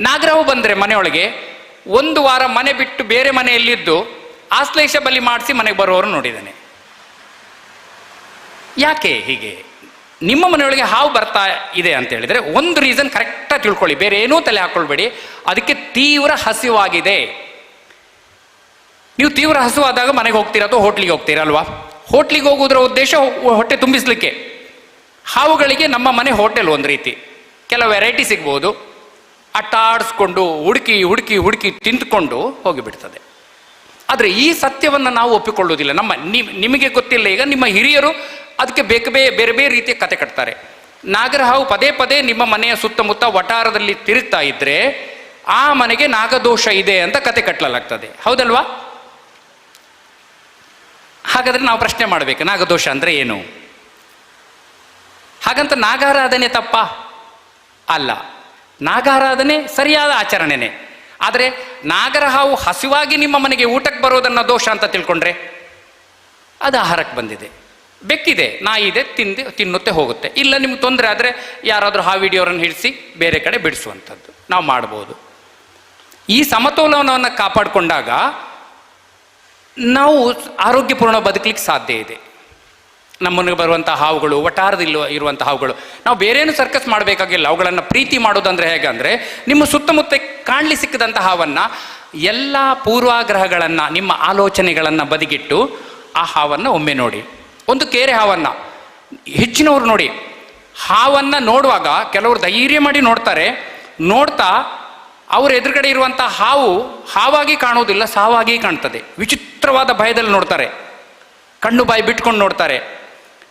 ನಾಗರವು ಬಂದರೆ ಮನೆಯೊಳಗೆ ಒಂದು ವಾರ ಮನೆ ಬಿಟ್ಟು ಬೇರೆ ಮನೆಯಲ್ಲಿದ್ದು ಆಶ್ಲೇಷ ಬಲಿ ಮಾಡಿಸಿ ಮನೆಗೆ ಬರೋರು ನೋಡಿದ್ದಾನೆ. ಯಾಕೆ ಹೀಗೆ? ನಿಮ್ಮ ಮನೆಯೊಳಗೆ ಹಾವು ಬರ್ತಾ ಇದೆ ಅಂತ ಹೇಳಿದರೆ ಒಂದು ರೀಸನ್ ಕರೆಕ್ಟಾಗಿ ತಿಳ್ಕೊಳ್ಳಿ. ಬೇರೆ ಏನೂ ತಲೆ ಹಾಕ್ಕೊಳ್ಬೇಡಿ ಅದಕ್ಕೆ ತೀವ್ರ ಹಸಿವಾಗಿದೆ. ನೀವು ತೀವ್ರ ಹಸುವಾದಾಗ ಮನೆಗೆ ಹೋಗ್ತೀರಾ ಅಥವಾ ಹೋಟ್ಲಿಗೆ ಹೋಗ್ತೀರಾ ಅಲ್ವಾ? ಹೋಟ್ಲಿಗೆ ಹೋಗೋದ್ರ ಉದ್ದೇಶ ಹೊಟ್ಟೆ ತುಂಬಿಸ್ಲಿಕ್ಕೆ. ಹಾವುಗಳಿಗೆ ನಮ್ಮ ಮನೆ ಹೋಟೆಲ್ ಒಂದು ರೀತಿ. ಕೆಲವು ವೆರೈಟಿ ಸಿಗ್ಬೋದು. ಅಟ್ಟಾಡಿಸ್ಕೊಂಡು ಹುಡುಕಿ ಹುಡುಕಿ ಹುಡುಕಿ ತಿಂದುಕೊಂಡು ಹೋಗಿಬಿಡ್ತದೆ. ಆದರೆ ಈ ಸತ್ಯವನ್ನು ನಾವು ಒಪ್ಪಿಕೊಳ್ಳುವುದಿಲ್ಲ. ನಮ್ಮ ನಿಮಗೆ ಗೊತ್ತಿಲ್ಲ. ಈಗ ನಿಮ್ಮ ಹಿರಿಯರು ಅದಕ್ಕೆ ಬೇಕ ಬೇರೆ ಬೇರೆ ರೀತಿಯ ಕತೆ ಕಟ್ತಾರೆ. ನಾಗರಹಾವು ಪದೇ ಪದೇ ನಿಮ್ಮ ಮನೆಯ ಸುತ್ತಮುತ್ತ ವಟಾರದಲ್ಲಿ ತಿರುಗ್ತಾ ಇದ್ರೆ ಆ ಮನೆಗೆ ನಾಗದೋಷ ಇದೆ ಅಂತ ಕತೆ ಕಟ್ಟಲಾಗ್ತದೆ ಹೌದಲ್ವಾ? ಹಾಗಾದ್ರೆ ನಾವು ಪ್ರಶ್ನೆ ಮಾಡಬೇಕು. ನಾಗದೋಷ ಅಂದ್ರೆ ಏನು? ಹಾಗಂತ ನಾಗಾರಾಧನೆ ತಪ್ಪ? ಅಲ್ಲ. ನಾಗಾರಾಧನೆ ಸರಿಯಾದ ಆಚರಣೆನೇ. ಆದರೆ ನಾಗರ ಹಾವು ಹಸಿವಾಗಿ ನಿಮ್ಮ ಮನೆಗೆ ಊಟಕ್ಕೆ ಬರೋದನ್ನು ದೋಷ ಅಂತ ತಿಳ್ಕೊಂಡ್ರೆ ಅದು ಆಹಾರಕ್ಕೆ ಬಂದಿದೆ. ಬೆಕ್ಕಿದೆ ನಾಯಿ ಇದೆ ತಿಂದು, ತಿನ್ನುತ್ತೆ, ಹೋಗುತ್ತೆ. ಇಲ್ಲ ನಿಮ್ಗೆ ತೊಂದರೆ ಆದರೆ ಯಾರಾದರೂ ಹಾವು ವಿಡಿಯೋರನ್ನು ಹಿಡಿಸಿ ಬೇರೆ ಕಡೆ ಬಿಡಿಸುವಂಥದ್ದು. ನಾವು ಮಾಡ್ಬೋದು. ಈ ಸಮತೋಲನವನ್ನು ಕಾಪಾಡಿಕೊಂಡಾಗ ನಾವು ಆರೋಗ್ಯಪೂರ್ಣ ಬದುಕಲಿಕ್ಕೆ ಸಾಧ್ಯ ಇದೆ. ನಮ್ಮನಿಗೆ ಬರುವಂಥ ಹಾವುಗಳು ಒಟ್ಟಾರದಿಲ್ಲ ಇರುವಂಥ ಹಾವುಗಳು. ನಾವು ಬೇರೇನು ಸರ್ಕಸ್ ಮಾಡಬೇಕಾಗಿಲ್ಲ. ಅವುಗಳನ್ನು ಪ್ರೀತಿ ಮಾಡೋದಂದ್ರೆ ಹೇಗೆ ನಿಮ್ಮ ಸುತ್ತಮುತ್ತ ಕಾಣಲಿ ಸಿಕ್ಕದಂಥ ಹಾವನ್ನು, ಎಲ್ಲ ಪೂರ್ವಾಗ್ರಹಗಳನ್ನು, ನಿಮ್ಮ ಆಲೋಚನೆಗಳನ್ನು ಬದಿಗಿಟ್ಟು ಆ ಹಾವನ್ನು ಒಮ್ಮೆ ನೋಡಿ. ಒಂದು ಕೇರೆ ಹಾವನ್ನು. ಹೆಚ್ಚಿನವರು ನೋಡಿ. ಹಾವನ್ನು ನೋಡುವಾಗ ಕೆಲವರು ಧೈರ್ಯ ಮಾಡಿ ನೋಡ್ತಾರೆ. ನೋಡ್ತಾ ಅವರ ಎದುರುಗಡೆ ಇರುವಂಥ ಹಾವು ಹಾವಾಗಿ ಕಾಣುವುದಿಲ್ಲ, ಸಾವಾಗಿ ಕಾಣ್ತದೆ. ವಿಚಿತ್ರವಾದ ಭಯದಲ್ಲಿ ನೋಡ್ತಾರೆ. ಕಣ್ಣು ಬಾಯಿ ಬಿಟ್ಕೊಂಡು ನೋಡ್ತಾರೆ.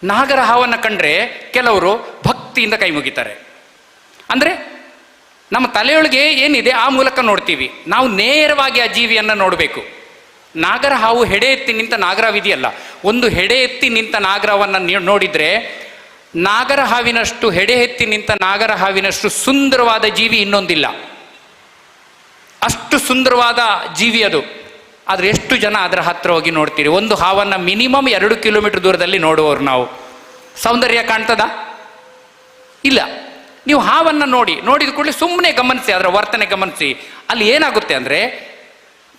ನಾಗರ ಹಾವನ್ನು ಕಂಡ್ರೆ ಕೆಲವರು ಭಕ್ತಿಯಿಂದ ಕೈ ಮುಗಿತಾರೆ. ಅಂದರೆ ನಮ್ಮ ತಲೆಯೊಳಗೆ ಏನಿದೆ ಆ ಮೂಲಕ ನೋಡ್ತೀವಿ. ನಾವು ನೇರವಾಗಿ ಆ ಜೀವಿಯನ್ನು ನೋಡಬೇಕು. ನಾಗರ ಹಾವು ಹೆಡೆ ಎತ್ತಿ ನಿಂತ ನಾಗರವಿದೆಯಲ್ಲ ಒಂದು ಹೆಡೆ ಎತ್ತಿ ನಿಂತ ನಾಗರವನ್ನು ನೋಡಿದರೆ ನೋಡಿದ್ರೆ ನಾಗರ ಹಾವಿನಷ್ಟು ಹೆಡೆ ಎತ್ತಿ ನಿಂತ ನಾಗರ ಹಾವಿನಷ್ಟು ಸುಂದರವಾದ ಜೀವಿ ಇನ್ನೊಂದಿಲ್ಲ. ಅಷ್ಟು ಸುಂದರವಾದ ಜೀವಿ ಅದು. ಆದರೆ ಎಷ್ಟು ಜನ ಅದರ ಹತ್ತಿರ ಹೋಗಿ ನೋಡ್ತೀರಿ? ಒಂದು ಹಾವನ್ನು ಮಿನಿಮಮ್ ಎರಡು ಕಿಲೋಮೀಟರ್ ದೂರದಲ್ಲಿ ನೋಡುವವರು ನಾವು. ಸೌಂದರ್ಯ ಕಾಣ್ತದ? ಇಲ್ಲ. ನೀವು ಹಾವನ್ನು ನೋಡಿ, ನೋಡಿದ ಕೂಡಲೇ ಸುಮ್ಮನೆ ಗಮನಿಸಿ, ಅದರ ವರ್ತನೆ ಗಮನಿಸಿ. ಅಲ್ಲಿ ಏನಾಗುತ್ತೆ ಅಂದರೆ,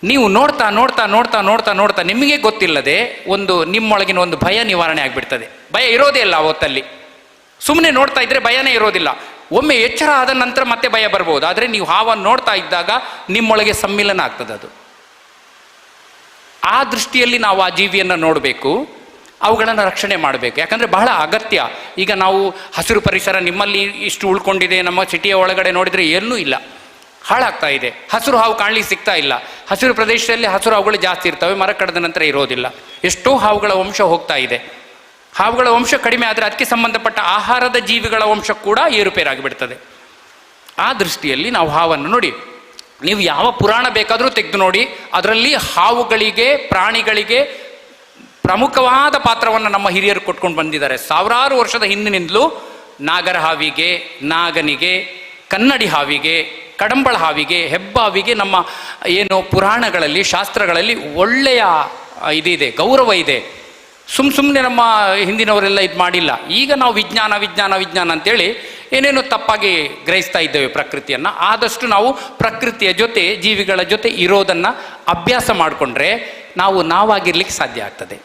ನೀವು ನೋಡ್ತಾ ನೋಡ್ತಾ ನೋಡ್ತಾ ನೋಡ್ತಾ ನೋಡ್ತಾ ನಿಮಗೆ ಗೊತ್ತಿಲ್ಲದೆ ಒಂದು ನಿಮ್ಮೊಳಗಿನ ಒಂದು ಭಯ ನಿವಾರಣೆ ಆಗಿಬಿಡ್ತದೆ. ಭಯ ಇರೋದೇ ಇಲ್ಲ ಅವತ್ತಲ್ಲಿ. ಸುಮ್ಮನೆ ನೋಡ್ತಾ ಇದ್ರೆ ಭಯನೇ ಇರೋದಿಲ್ಲ. ಒಮ್ಮೆ ಎಚ್ಚರ ಆದ ನಂತರ ಮತ್ತೆ ಭಯ ಬರ್ಬೋದು. ಆದರೆ ನೀವು ಹಾವನ್ನು ನೋಡ್ತಾ ಇದ್ದಾಗ ನಿಮ್ಮೊಳಗೆ ಸಮ್ಮಿಲನ ಆಗ್ತದೆ ಅದು ಆ ದೃಷ್ಟಿಯಲ್ಲಿ ನಾವು ಆ ಜೀವಿಯನ್ನು ನೋಡಬೇಕು. ಅವುಗಳನ್ನು ರಕ್ಷಣೆ ಮಾಡಬೇಕು. ಯಾಕಂದರೆ ಬಹಳ ಅಗತ್ಯ. ಈಗ ನಾವು ಹಸಿರು ಪರಿಸರ ನಿಮ್ಮಲ್ಲಿ ಇಷ್ಟು ಉಳ್ಕೊಂಡಿದೆ, ನಮ್ಮ ಸಿಟಿಯ ಒಳಗಡೆ ನೋಡಿದರೆ ಎಲ್ಲೂ ಇಲ್ಲ. ಹಾಳಾಗ್ತಾ ಇದೆ. ಹಸಿರು ಹಾವು ಕಾಣಲಿಕ್ಕೆ ಸಿಗ್ತಾ ಇಲ್ಲ. ಹಸಿರು ಪ್ರದೇಶದಲ್ಲಿ ಹಸಿರು ಹಾವುಗಳು ಜಾಸ್ತಿ ಇರ್ತವೆ, ಮರ ಕಡದ ನಂತರ ಇರೋದಿಲ್ಲ. ಎಷ್ಟೋ ಹಾವುಗಳ ವಂಶ ಹೋಗ್ತಾ ಇದೆ. ಹಾವುಗಳ ವಂಶ ಕಡಿಮೆ ಆದರೆ ಅದಕ್ಕೆ ಸಂಬಂಧಪಟ್ಟ ಆಹಾರದ ಜೀವಿಗಳ ವಂಶ ಕೂಡ ಏರುಪೇರಾಗಿಬಿಡ್ತದೆ. ಆ ದೃಷ್ಟಿಯಲ್ಲಿ ನಾವು ಹಾವನ್ನು ನೋಡಿ, ನೀವು ಯಾವ ಪುರಾಣ ಬೇಕಾದರೂ ತೆಗೆದು ನೋಡಿ, ಅದರಲ್ಲಿ ಹಾವುಗಳಿಗೆ, ಪ್ರಾಣಿಗಳಿಗೆ ಪ್ರಮುಖವಾದ ಪಾತ್ರವನ್ನು ನಮ್ಮ ಹಿರಿಯರು ಕೊಟ್ಕೊಂಡು ಬಂದಿದ್ದಾರೆ. ಸಾವಿರಾರು ವರ್ಷದ ಹಿಂದಿನಿಂದಲೂ ನಾಗರ ಹಾವಿಗೆ, ನಾಗನಿಗೆ, ಕನ್ನಡಿ ಹಾವಿಗೆ, ಕಡಂಬಳ ಹಾವಿಗೆ ಹೆಬ್ಬಾವಿಗೆ ನಮ್ಮ ಏನು ಪುರಾಣಗಳಲ್ಲಿ, ಶಾಸ್ತ್ರಗಳಲ್ಲಿ ಒಳ್ಳೆಯ ಇದಿದೆ, ಗೌರವ ಇದೆ. ಸುಮ್ ಸುಮ್ಮನೆ ನಮ್ಮ ಹಿಂದಿನವರೆಲ್ಲ ಇದು ಮಾಡಿಲ್ಲ. ಈಗ ನಾವು ವಿಜ್ಞಾನ ವಿಜ್ಞಾನ ವಿಜ್ಞಾನ ಅಂತೇಳಿ ಏನೇನೋ ತಪ್ಪಾಗಿ ಗ್ರಹಿಸ್ತಾ ಇದ್ದೇವೆ ಪ್ರಕೃತಿಯನ್ನು. ಆದಷ್ಟು ನಾವು ಪ್ರಕೃತಿಯ ಜೊತೆ, ಜೀವಿಗಳ ಜೊತೆ ಇರೋದನ್ನು ಅಭ್ಯಾಸ ಮಾಡಿಕೊಂಡ್ರೆ ನಾವು ನಾವಾಗಿರ್ಲಿಕ್ಕೆ ಸಾಧ್ಯ ಆಗ್ತದೆ.